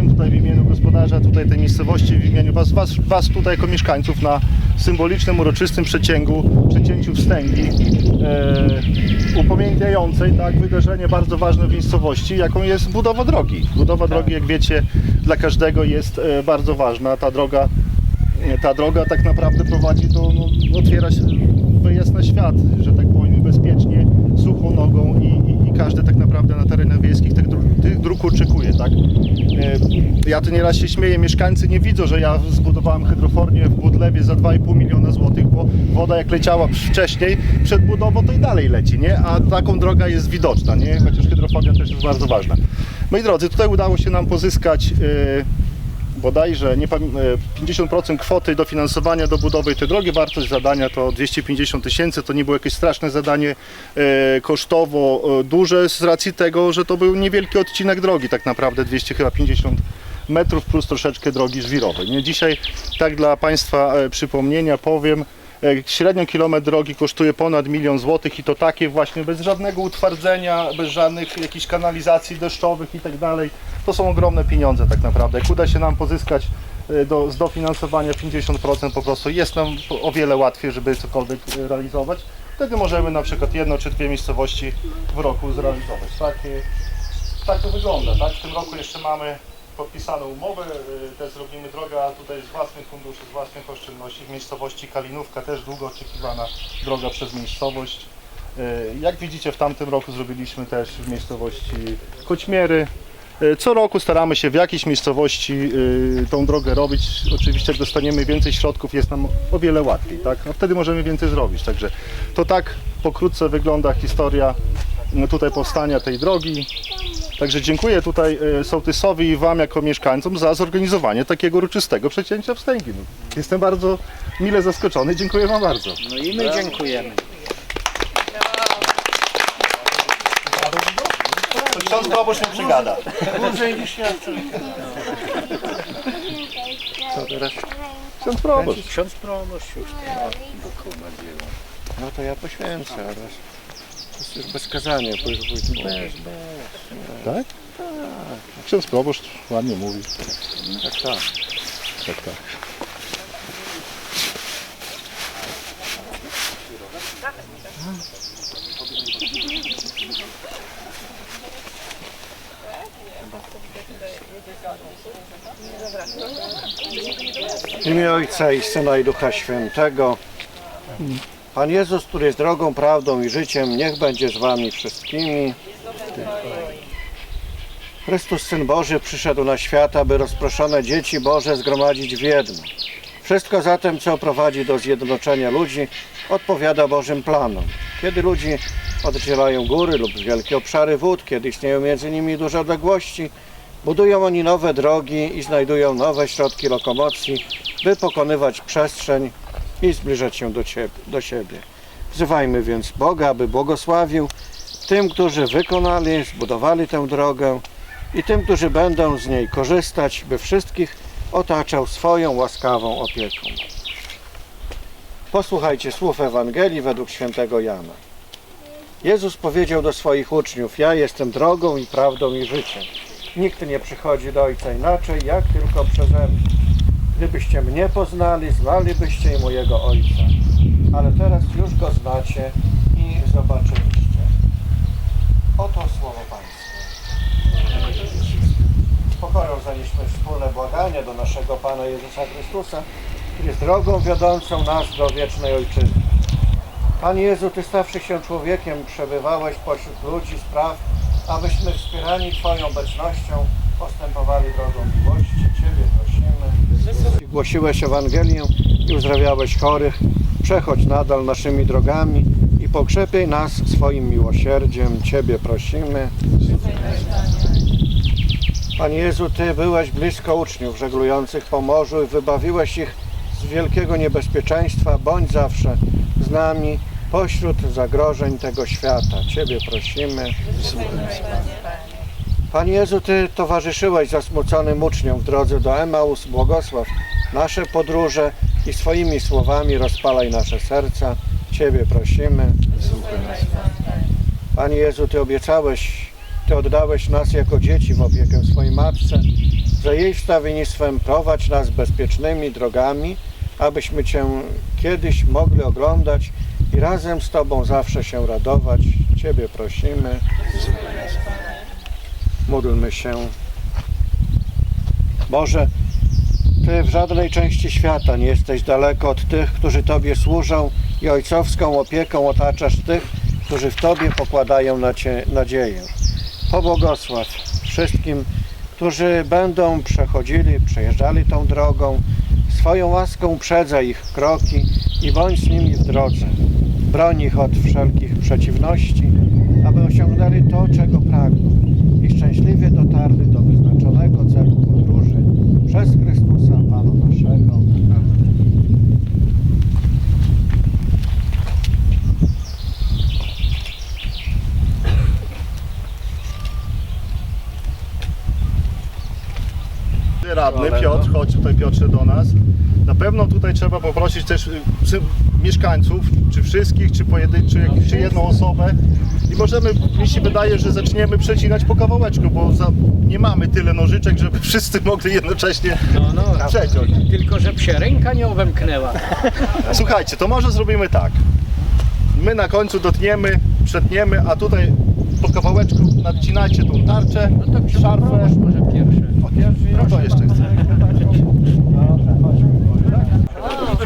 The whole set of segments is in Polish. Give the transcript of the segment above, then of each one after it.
tutaj w imieniu gospodarza tutaj tej miejscowości, w imieniu was, was, was tutaj jako mieszkańców na symbolicznym, uroczystym przecięgu, przecięciu wstęgi e, upamiętniającej tak, wydarzenie bardzo ważne w miejscowości, jaką jest budowa drogi. Budowa drogi, jak wiecie, dla każdego jest e, bardzo ważna. Ta droga, e, ta droga tak naprawdę prowadzi do, no, otwiera się wyjazd na świat, że tak powiem, bezpiecznie, suchą nogą i, i, każdy tak naprawdę na terenach wiejskich tych, dróg- tych dróg oczekuje, tak? E, Ja tu nieraz się śmieję, mieszkańcy nie widzą, że ja zbudowałem hydrofornię w Budlewie za 2,5 miliona złotych, bo woda jak leciała wcześniej, przed budową, to i dalej leci, nie? A taką droga jest widoczna, nie? Chociaż hydrofornia też jest bardzo ważna. Moi drodzy, tutaj udało się nam pozyskać e, bodajże nie, pamię- e, 50% kwoty dofinansowania do budowy tej drogi. Wartość zadania to 250 tysięcy. To nie było jakieś straszne zadanie e, kosztowo e, duże z racji tego, że to był niewielki odcinek drogi, tak naprawdę 200 chyba 50 metrów plus troszeczkę drogi żwirowej. Nie? Dzisiaj, tak dla Państwa przypomnienia powiem, Średnio kilometr drogi kosztuje ponad milion złotych i to takie właśnie bez żadnego utwardzenia, bez żadnych jakichś kanalizacji deszczowych i tak dalej. To są ogromne pieniądze tak naprawdę. Jak uda się nam pozyskać e, do, z dofinansowania 50% po prostu jest nam o wiele łatwiej, żeby cokolwiek e, realizować. Wtedy możemy na przykład jedno czy dwie miejscowości w roku zrealizować. Takie, tak to wygląda. Tak? W tym roku jeszcze mamy podpisaną umowę, y, też zrobimy drogę, a tutaj z własnych funduszy, z własnych oszczędności w miejscowości Kalinówka, też długo oczekiwana droga przez miejscowość. Y, Jak widzicie w tamtym roku zrobiliśmy też w miejscowości Koćmiery. Y, Co roku staramy się w jakiejś miejscowości tą drogę robić. Oczywiście jak dostaniemy więcej środków jest nam o wiele łatwiej, tak? No wtedy możemy więcej zrobić. Także to tak pokrótce wygląda historia tutaj powstania tej drogi. Także dziękuję tutaj e, sołtysowi i Wam jako mieszkańcom za zorganizowanie takiego uroczystego przecięcia wstęgi. No, Jestem bardzo mile zaskoczony, dziękuję Wam bardzo. No i my dziękujemy. Ksiądz proboszcz nie przygada. Dłużej niż ja. Co teraz? Ksiądz proboszcz. Ksiądz proboszcz już. No to ja poświęcę, to jest już bez kazania, bo już wójt mówi. Bez, bez. Tak? Ksiądz proboszcz ładnie mówi. Tak, tak. Tak, tak. W imię Ojca i Syna i Ducha Świętego. Pan Jezus, który jest drogą, prawdą i życiem, niech będzie z wami wszystkimi. Chrystus, Syn Boży, przyszedł na świat, aby rozproszone dzieci Boże zgromadzić w jedno. Wszystko zatem, co prowadzi do zjednoczenia ludzi, odpowiada Bożym planom. Kiedy ludzi oddzielają góry lub wielkie obszary wód, kiedy istnieją między nimi duże odległości, budują oni nowe drogi i znajdują nowe środki lokomocji, by pokonywać przestrzeń i zbliżać się do, ciebie, do siebie. Wzywajmy więc Boga, aby błogosławił tym, którzy wykonali, zbudowali tę drogę i tym, którzy będą z niej korzystać, by wszystkich otaczał swoją łaskawą opieką. Posłuchajcie słów Ewangelii według świętego Jana. Jezus powiedział do swoich uczniów: Ja jestem drogą i prawdą i życiem. Nikt nie przychodzi do Ojca inaczej, jak tylko przeze mnie. Gdybyście mnie poznali, znalibyście i mojego Ojca. Ale teraz już go znacie i zobaczyliście. Oto słowo Pańskie. Z pokorą zanieśmy wspólne błaganie do naszego Pana Jezusa Chrystusa, który jest drogą wiodącą nas do wiecznej Ojczyzny. Panie Jezu, Ty stawszy się człowiekiem, przebywałeś pośród ludzi, spraw, abyśmy wspierani Twoją obecnością postępowali drogą miłości. Ciebie prosimy. Głosiłeś Ewangelię i uzdrawiałeś chorych. Przechodź nadal naszymi drogami i pokrzepiej nas swoim miłosierdziem. Ciebie prosimy. Panie Jezu, Ty byłeś blisko uczniów żeglujących po morzu i wybawiłeś ich z wielkiego niebezpieczeństwa. Bądź zawsze z nami pośród zagrożeń tego świata. Ciebie prosimy. Panie Jezu, Ty towarzyszyłeś zasmuconym uczniom w drodze do Emaus. Błogosław nasze podróże i swoimi słowami rozpalaj nasze serca. Ciebie prosimy. Panie Jezu, Ty obiecałeś Ty oddałeś nas jako dzieci w opiekę swojej matce. Za jej wstawiennictwem prowadź nas bezpiecznymi drogami, abyśmy Cię kiedyś mogli oglądać i razem z Tobą zawsze się radować. Ciebie prosimy. Módlmy się. Boże, Ty w żadnej części świata nie jesteś daleko od tych, którzy Tobie służą i ojcowską opieką otaczasz tych, którzy w Tobie pokładają nadzieję. Pobłogosław wszystkim, którzy będą przechodzili, przejeżdżali tą drogą. Swoją łaską uprzedza ich kroki i bądź z nimi w drodze. Broń ich od wszelkich przeciwności, aby osiągnęli to, czego pragną szczęśliwie dotarli do wyznaczonego celu podróży przez Chrystusa Pana naszego. Radny Piotr, chodź tutaj Piotrze do nas. Na pewno tutaj trzeba poprosić też y, czy mieszkańców, czy wszystkich, czy pojedynczych, czy jedną osobę. I możemy, mi się wydaje, że zaczniemy przecinać po kawałeczku, bo za, nie mamy tyle nożyczek, żeby wszyscy mogli jednocześnie No, no, przeciąć. tylko że się ręka nie obemknęła. Słuchajcie, to może zrobimy tak. My na końcu dotniemy, przetniemy, a tutaj po kawałeczku nadcinajcie tą tarczę, No to szarfę. może pierwsze. No to jeszcze chcę.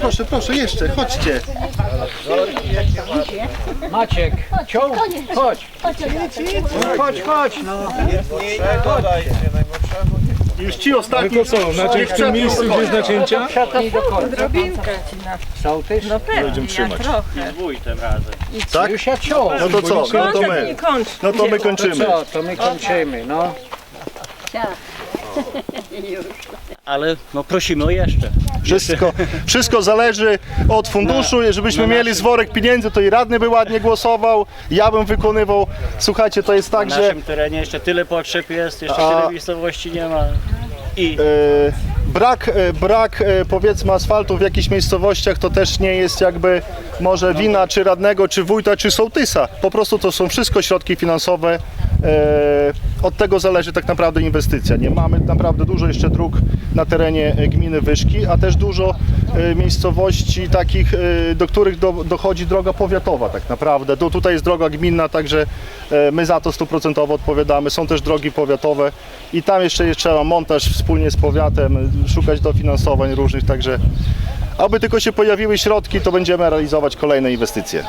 Proszę, proszę, jeszcze, chodźcie. Maciek, ciął, chodź. Chodź, chodź, no. Już ci ostatni. To co, naciąć w tym miejscu, gdzie jest nacięcia? Siatnij do końca. Sołtys? No pewnie, Będziemy trzymać. trochę. Tak? Już ja ciął. No to co? No to my. No to my To kończymy. co, to my kończymy, no. ale no prosimy o jeszcze. Wszystko, wszystko zależy od funduszu. Żebyśmy mieli z worek pieniędzy, to i radny by ładnie głosował, ja bym wykonywał. Słuchajcie, to jest tak, W że naszym terenie jeszcze tyle potrzeb jest, jeszcze A- tyle miejscowości nie ma. I e, brak, e, brak e, powiedzmy asfaltu w jakichś miejscowościach to też nie jest jakby może wina czy radnego, czy wójta, czy sołtysa. Po prostu to są wszystko środki finansowe. E, Od tego zależy tak naprawdę inwestycja. Nie mamy naprawdę dużo jeszcze dróg na terenie e, gminy Wyszki, a też dużo e, miejscowości takich, do których do, dochodzi droga powiatowa tak naprawdę. Tu, tutaj jest droga gminna, także my za to stuprocentowo odpowiadamy. Są też drogi powiatowe i tam jeszcze jest trzeba montaż wspólnie z powiatem, szukać dofinansowań różnych, także aby tylko się pojawiły środki, to będziemy realizować kolejne inwestycje.